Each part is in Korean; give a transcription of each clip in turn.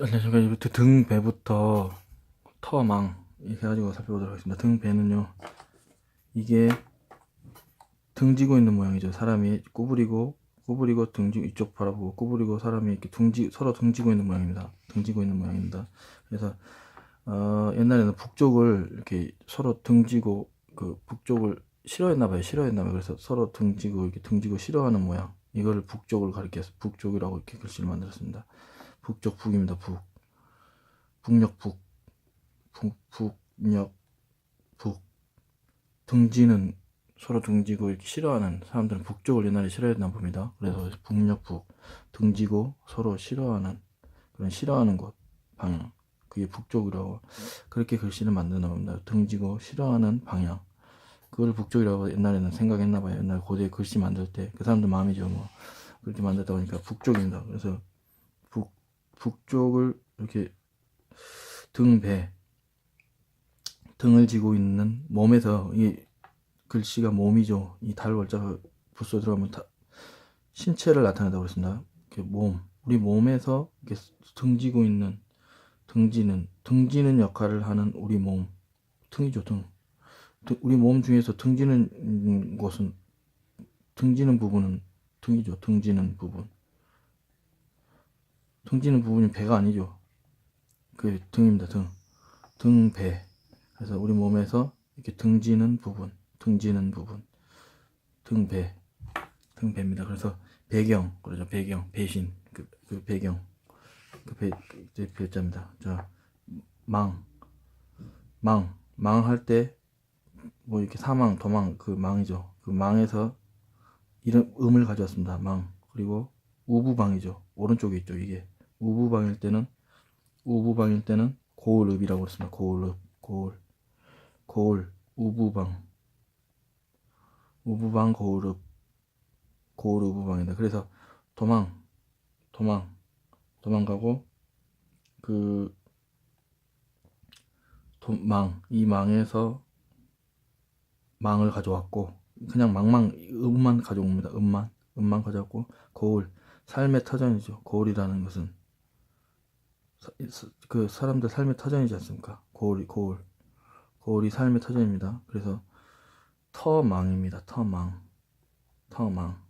안녕하십니까. 이부터 등, 배부터 터, 망 이렇게 해가지고 살펴보도록 하겠습니다. 등, 배는요. 이게 등지고 있는 모양이죠. 사람이 구부리고 구부리고 등지 이쪽 바라보고 구부리고 사람이 이렇게 등지 서로 등지고 있는 모양입니다. 등지고 있는 모양입니다. 그래서 어, 옛날에는 북쪽을 이렇게 서로 등지고 그 북쪽을 싫어했나 봐요. 싫어했나 봐요. 그래서 서로 등지고 이렇게 등지고 싫어하는 모양. 이거를 북쪽을 가리켜서 북쪽이라고 이렇게 글씨를 만들었습니다. 북쪽 북입니다. 북. 북녘 북. 북 북녘 북. 등지는 서로 등지고 싫어하는 사람들은 북쪽을 옛날에 싫어했나 봅니다. 그래서 북녘 북. 등지고 서로 싫어하는 그런 싫어하는 곳 방향. 그게 북쪽이라고 그렇게 글씨를 만드나 봅니다. 등지고 싫어하는 방향. 그걸 북쪽이라고 옛날에는 생각했나 봐요. 옛날 고대 글씨 만들 때 그 사람들 마음이죠. 뭐 그렇게 만들다 보니까 북쪽입니다. 그래서 북 북쪽을 이렇게 등배 등을 지고 있는 몸에서 이 글씨가 몸이죠. 이 달 월자가 부서 들어가면 다 신체를 나타낸다고 그랬습니다. 이렇게 몸 우리 몸에서 이렇게 등지고 있는 등지는 등지는 역할을 하는 우리 몸 등이죠 등. 등- 우리 몸 중에서 등지는 곳은 등지는 부분은 등이죠. 등지는 부분. 등지는 부분이 배가 아니죠. 그 등입니다. 등. 등, 배. 그래서 우리 몸에서 이렇게 등지는 부분, 등지는 부분. 등, 배. 등, 배입니다. 그래서 배경, 그러죠. 배경, 배신. 그, 그 배경. 그 배, 그 배자입니다. 자, 망. 망. 망할 때 뭐 이렇게 사망, 도망 그 망이죠. 그 망에서 이런 음을 가져왔습니다. 망. 그리고 우부방이죠. 오른쪽에 있죠. 이게 우부방일 때는 우부방일 때는 고을읍이라고 했습니다. 고을읍, 고을, 고을, 우부방, 우부방 고을읍, 고을 우부방이다. 그래서 도망, 도망, 도망가고 그 도망 이 망에서 망을 가져왔고 그냥 망망 음만 가져온 겁니다. 음만 음만 가져왔고 거울 삶의 터전이죠. 거울이라는 것은 그 사람들 삶의 터전이지 않습니까? 거울이 거울 거울이 삶의 터전입니다. 그래서 터망입니다. 터망 터망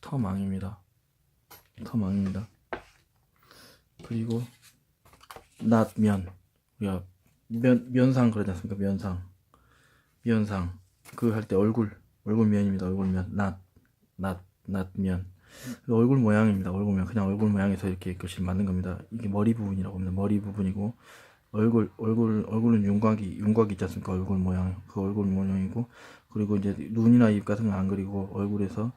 터망입니다. 터망입니다. 그리고 낫면 우리가 면 면상 그러지 않습니까? 면상 면상 그 할 때 얼굴 얼굴 면입니다. 얼굴 면 낫, 낫, 낫면 그 얼굴 모양입니다. 얼굴 모양 그냥 얼굴 모양에서 이렇게 글씨 만든 겁니다. 이게 머리 부분이라고 합니다. 머리 부분이고 얼굴 얼굴 얼굴은 윤곽이 윤곽이 있지 않습니까? 얼굴 모양 그 얼굴 모양이고 그리고 이제 눈이나 입 같은 건 안 그리고 얼굴에서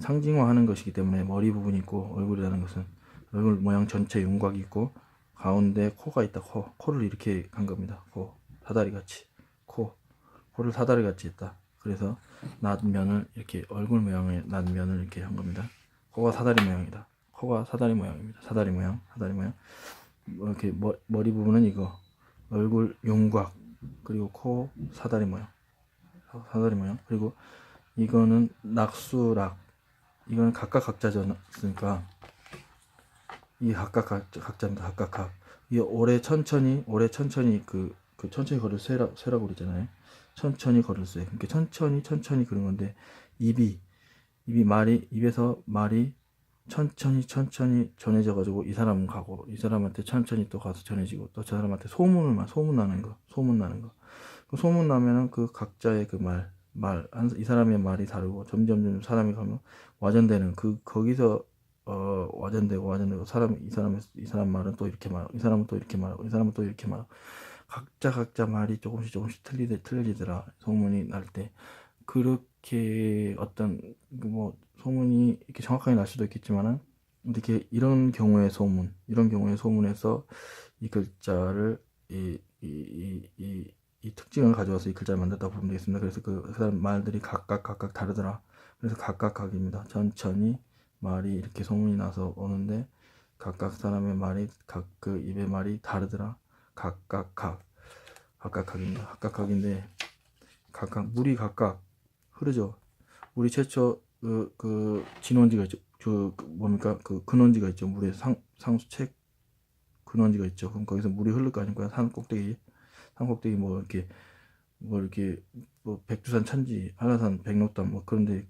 상징화하는 것이기 때문에 머리 부분이 있고 얼굴이라는 것은 얼굴 모양 전체 윤곽이 있고 가운데 코가 있다. 코 코를 이렇게 간 겁니다. 코 사다리 같이 코 코를 사다리 같이 했다. 그래서 낫면을 이렇게 얼굴 모양의 낫면을 이렇게 한 겁니다. 코가 사다리 모양이다. 코가 사다리 모양입니다. 사다리 모양, 사다리 모양. 뭐 이렇게 머, 머리 부분은 이거 얼굴 윤곽 그리고 코 사다리 모양, 사- 사다리 모양. 그리고 이거는 낙수락. 이거는 각각 각자였으니까 이 각각 각- 각자입니다. 각각 각. 이 오래 천천히 오래 천천히 그, 그 천천히 걸을 쇠라 쇠라고 그러잖아요. 천천히 걸을 쇠. 그러니까 천천히 천천히 그런 건데 입이 입이 말이 입에서 말이 천천히 천천히 전해져 가지고 이 사람 가고 이 사람한테 천천히 또 가서 전해지고 또 저 사람한테 소문을 막 소문 나는 거 소문 나는 거. 그 소문 나면은 그 각자의 그 말 말 이 사람의 말이 다르고 점점 점 사람이 가면 와전되는 그 거기서 어 와전되고 와전되고 사람 이 사람 이 사람 말은 또 이렇게 말하고 이 사람은 또 이렇게 말하고 이 사람은 또 이렇게 말하고. 각자 각자 말이 조금씩 조금씩 틀리더 틀려지더라. 소문이 날 때. 그렇게 어떤 그뭐 소문이 이렇게 정확하게 날 수도 있겠지만은 이렇게 이런 경우의 소문 이런 경우의 소문에서 이 글자를 이 이 이 이 이 특징을 가져와서 이 글자를 만들었다고 보면 되겠습니다. 그래서 그, 그 사람 말들이 각각 각각 다르더라. 그래서 각각 각입니다. 천천히 말이 이렇게 소문이 나서 오는데 각각 사람의 말이 각 그 입의 말이 다르더라. 각각 각 각각 각입니다. 각각 각인데 각각 물이 각각 흐르죠. 우리 최초 그, 그 진원지가 있죠. 그, 그 뭡니까 그 근원지가 있죠. 물의 상 상수책 근원지가 있죠. 그럼 거기서 물이 흐를 거 아닙니까? 산 꼭대기, 산 꼭대기 뭐 이렇게 뭐 이렇게 뭐 백두산 천지, 한라산 백록담 뭐 그런데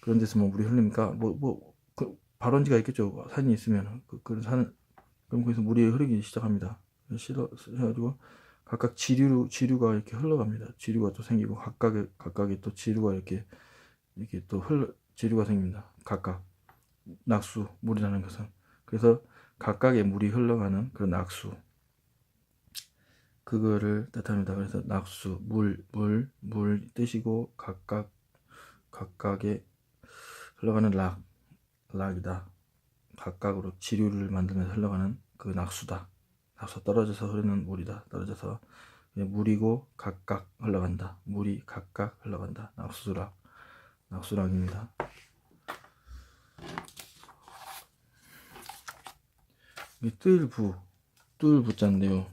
그런 데서 뭐 물이 흐릅니까? 뭐 뭐 그 발원지가 있겠죠. 산이 있으면 그, 그런 산 그럼 거기서 물이 흐르기 시작합니다. 실어 해가지고 각각 지류 지류가 이렇게 흘러갑니다. 지류가 또 생기고 각각의 각각의 또 지류가 이렇게 이렇게 또 흘러 지류가 생깁니다. 각각 낙수 물이라는 것은 그래서 각각의 물이 흘러가는 그런 낙수 그거를 뜻합니다. 그래서 낙수 물 물 물 뜻이고 각각 각각의 흘러가는 락 락이다. 각각으로 지류를 만들면서 흘러가는 그 낙수다. 낙수 떨어져서 흐르는 물이다. 떨어져서 물이고 각각 흘러간다. 물이 각각 흘러간다. 낙수락 낙수락입니다. 이 뜰부 뜰부자인데요.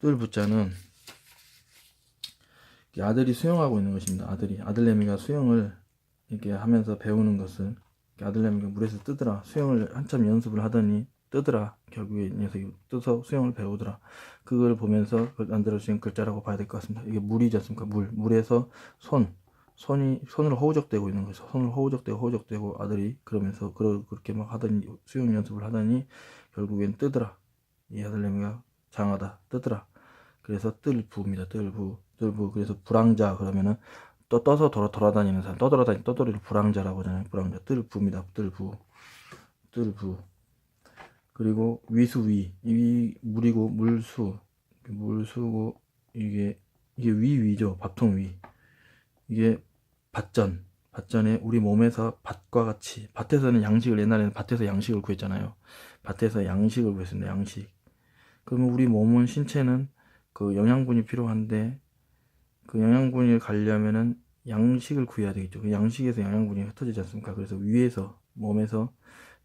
뜰부자는 이 아들이 수영하고 있는 것입니다. 아들이 아들내미가 수영을 이렇게 하면서 배우는 것을 아들내미가 물에서 뜨더라. 수영을 한참 연습을 하더니 뜨더라. 결국에 이 녀석이 떠서 수영을 배우더라. 그걸 보면서 만들어진 글자라고 봐야 될 것 같습니다. 이게 물이지 않습니까? 물. 물에서 손. 손이, 손으로 허우적대고 있는 거죠. 손을 허우적대고 허우적대고 아들이 그러면서 그러, 그렇게 막 하더니 수영 연습을 하더니 결국엔 뜨더라. 이 아들내미가 장하다. 뜨더라. 그래서 뜰부입니다. 뜰부. 뜰부. 그래서 불황자 그러면은 또 떠서 돌아 돌아다니는 사람 떠돌아다니 떠돌이를 불황자라고 하잖아요. 불황자 뜰부입니다. 뜰부. 뜰부. 그리고 위수위 이 물이고 물수 물수고 이게 이게 위위죠. 밥통 위. 이게 밭전. 밭전에 우리 몸에서 밭과 같이 밭에서는 양식을 옛날에는 밭에서 양식을 구했잖아요. 밭에서 양식을 구했습니다. 양식. 그러면 우리 몸은 신체는 그 영양분이 필요한데 그 영양분을 가려면은 양식을 구해야 되겠죠. 그 양식에서 영양분이 흩어지지 않습니까? 그래서 위에서 몸에서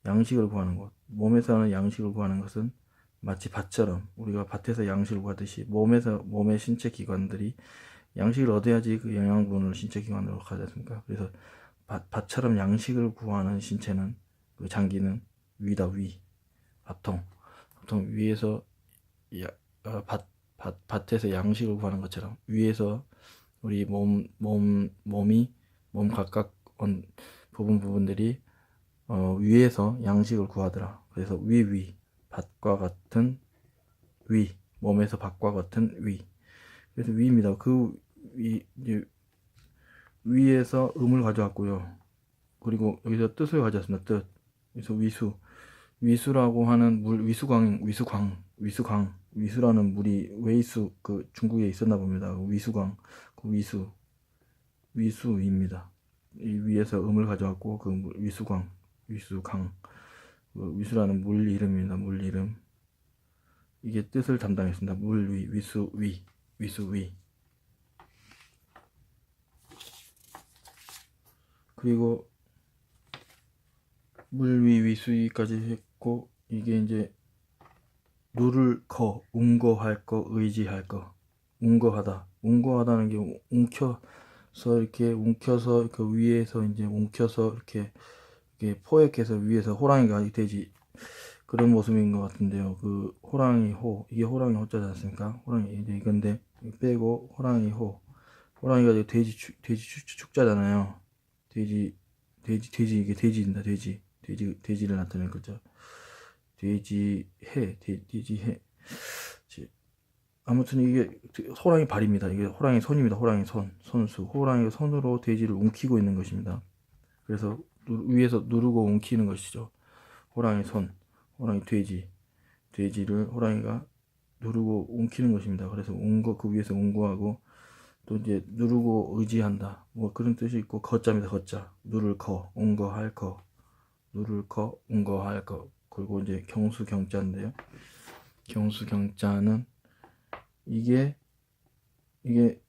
양식을 구하는 것. 몸에서는 양식을 구하는 것은 마치 밭처럼 우리가 밭에서 양식을 구하듯이 몸에서 몸의 신체 기관들이 양식을 얻어야지 그 영양분을 신체 기관으로 가지 않습니까? 그래서 밭, 밭처럼 양식을 구하는 신체는 그 장기는 위다 위 밥통 보통 위에서 야, 어, 밭, 밭, 밭에서 양식을 구하는 것처럼 위에서 우리 몸, 몸, 몸이 몸 각각 온 부분 부분들이 어, 위에서 양식을 구하더라. 그래서 위, 위, 밭과 같은 위, 몸에서 밭과 같은 위. 그래서 위입니다. 그 위, 위에서 음을 가져왔고요. 그리고 여기서 뜻을 가져왔습니다. 뜻. 그래서 위수. 위수라고 하는 물, 위수광, 위수광, 위수광, 위수라는 물이 웨이수, 그 중국에 있었나 봅니다. 위수광, 그 위수, 위수입니다. 이 위에서 음을 가져왔고, 그 물, 위수광, 위수강, 그 위수라는 물 이름입니다. 물 이름. 이게 뜻을 담당했습니다. 물 위, 위수 위, 위수 위. 그리고 물 위 위수 위까지 했고 이게 이제 누를 거 웅거할 거 의지할 거 웅거하다 웅거하다는 게 웅켜서 이렇게 웅켜서 그 위에서 이제 웅켜서 이렇게 포획해서 위에서 호랑이가 돼지 그런 모습인 것 같은데요. 그 호랑이 호 이게 호랑이 호자지 않습니까? 호랑이 이건데 빼고 호랑이 호 호랑이가 돼지 축, 돼지 축, 축자잖아요. 돼지 돼지 돼지 이게 돼지입니다. 돼지 돼지 돼지를 나타내는 거죠. 돼지 해 돼, 돼지 해 아무튼 이게 호랑이 발입니다. 이게 호랑이 손입니다. 호랑이 손 손수 호랑이가 손으로 돼지를 움키고 있는 것입니다. 그래서 위에서 누르고 움키는 것이죠. 호랑이 손, 호랑이 돼지, 돼지를 호랑이가 누르고 움키는 것입니다. 그래서 웅거 그 위에서 웅거하고 또 이제 누르고 의지한다. 뭐 그런 뜻이 있고 거자입니다. 거자 누를 거, 웅거할 거, 누를 거, 웅거할 거. 그리고 이제 경수 경자인데요. 경수 경자는 이게 이게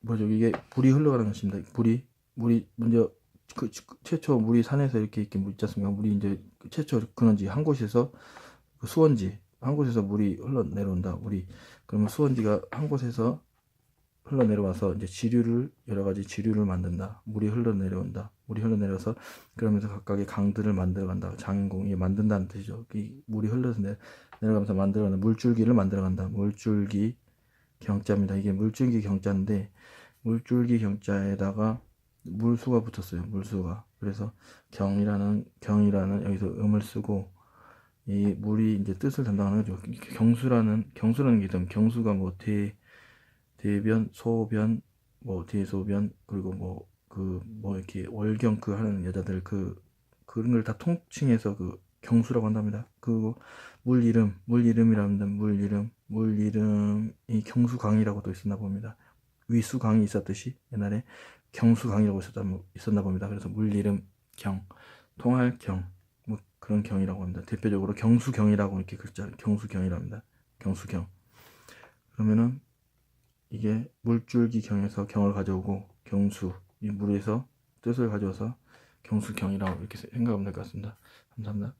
뭐죠? 이게 불이 흘러가는 것입니다. 불이 물이 먼저 그 최초 물이 산에서 이렇게 이렇게 물 있지 않습니까? 물이 이제 최초 그런지 한 곳에서 그 수원지 한 곳에서 물이 흘러 내려온다. 물이 그러면 수원지가 한 곳에서 흘러내려와서 이제 지류를 여러 가지 지류를 만든다. 물이 흘러내려온다. 물이 흘러내려서 그러면서 각각의 강들을 만들어간다. 장인공이 만든다는 뜻이죠. 이 물이 흘러서 내, 내려가면서 만들어가는 물줄기를 만들어간다. 물줄기 경자입니다. 이게 물줄기 경자인데 물줄기 경자에다가 물수가 붙었어요. 물수가. 그래서 경이라는 경이라는 여기서 음을 쓰고 이 물이 이제 뜻을 담당하는 거죠. 경수라는 경수라는 게 있다면 경수가 뭐 대, 대변, 소변, 뭐 대소변 그리고 뭐그 뭐 이렇게 월경 그 하는 여자들 그 그런 걸 다 통칭해서 그 경수라고 한답니다. 그리고 물 이름, 물 이름이랍니다. 물 이름, 물 이름이 경수강이라고도 있었나 봅니다. 위수강이 있었듯이 옛날에 경수 강이라고 있었다, 있었나 봅니다. 그래서 물 이름 경, 통할 경, 뭐 그런 경이라고 합니다. 대표적으로 경수경이라고 이렇게 글자 경수경이랍니다. 경수경. 그러면은 이게 물줄기 경에서 경을 가져오고 경수 이 물에서 뜻을 가져와서 경수경이라고 이렇게 생각하면 될 것 같습니다. 감사합니다.